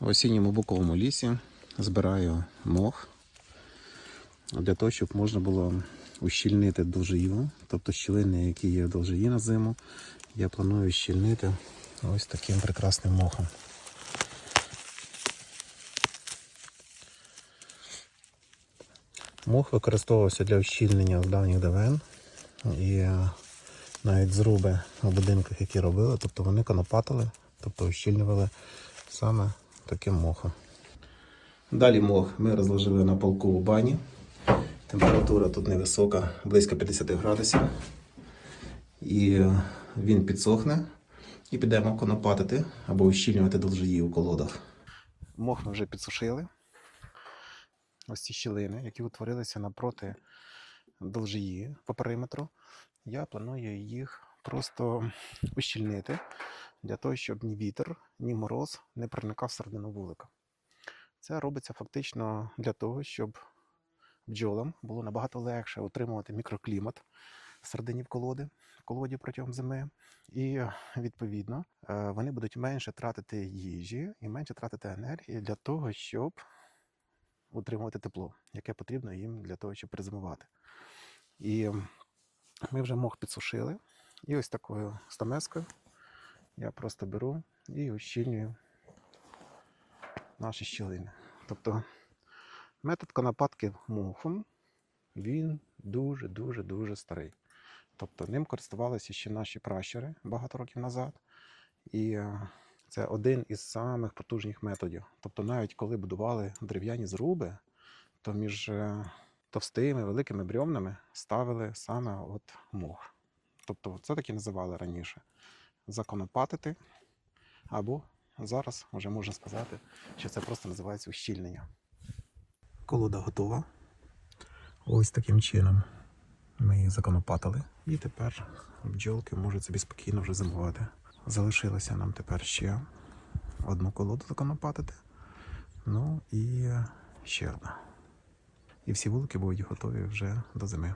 В осінньому буковому лісі збираю мох для того, щоб можна було ущільнити довжину, тобто щілини, які є в довжині на зиму, я планую щільнити ось таким прекрасним мохом. Мох використовувався для ущільнення з давніх давен і е, навіть зруби в будинках, які робили, тобто вони конопатили, тобто ущільнювали саме таким мохом. Далі мох ми розложили на полку у бані. Температура тут невисока, близько 50 градусів. І е, він підсохне і підемо конопатити або ущільнювати довжиї у колодах. Мох ми вже підсушили. Ось ці щілини, які утворилися напроти довжиї по периметру. Я планую їх просто ущільнити для того, щоб ні вітер, ні мороз не проникав всередину вулика. Це робиться фактично для того, щоб бджолам було набагато легше отримувати мікроклімат всередині в колоди, в колоді протягом зими. І відповідно е, вони будуть менше тратити їжі і менше тратити енергії для того, щоб утримувати тепло, яке потрібно їм для того, щоб перезимувати. І ми вже мох підсушили. І ось такою стамескою я просто беру і ущільнюю наші щілини. Тобто метод конопатки мохом, він дуже-дуже дуже старий. Тобто ним користувалися ще наші пращури багато років назад. І е, це один із самих потужних методів. Тобто, навіть коли будували дерев'яні зруби, то між е, товстими великими брьовнами ставили саме от мох. Тобто, це так і називали раніше законопатити, або зараз вже можна сказати, що це просто називається ущільнення. Колода готова. Ось таким чином ми її законопатили. І тепер бджолки можуть собі спокійно вже зимувати. Залишилося нам тепер ще одну колоду законопатити. Ну і ще одна. І всі вулики будуть готові вже до зими.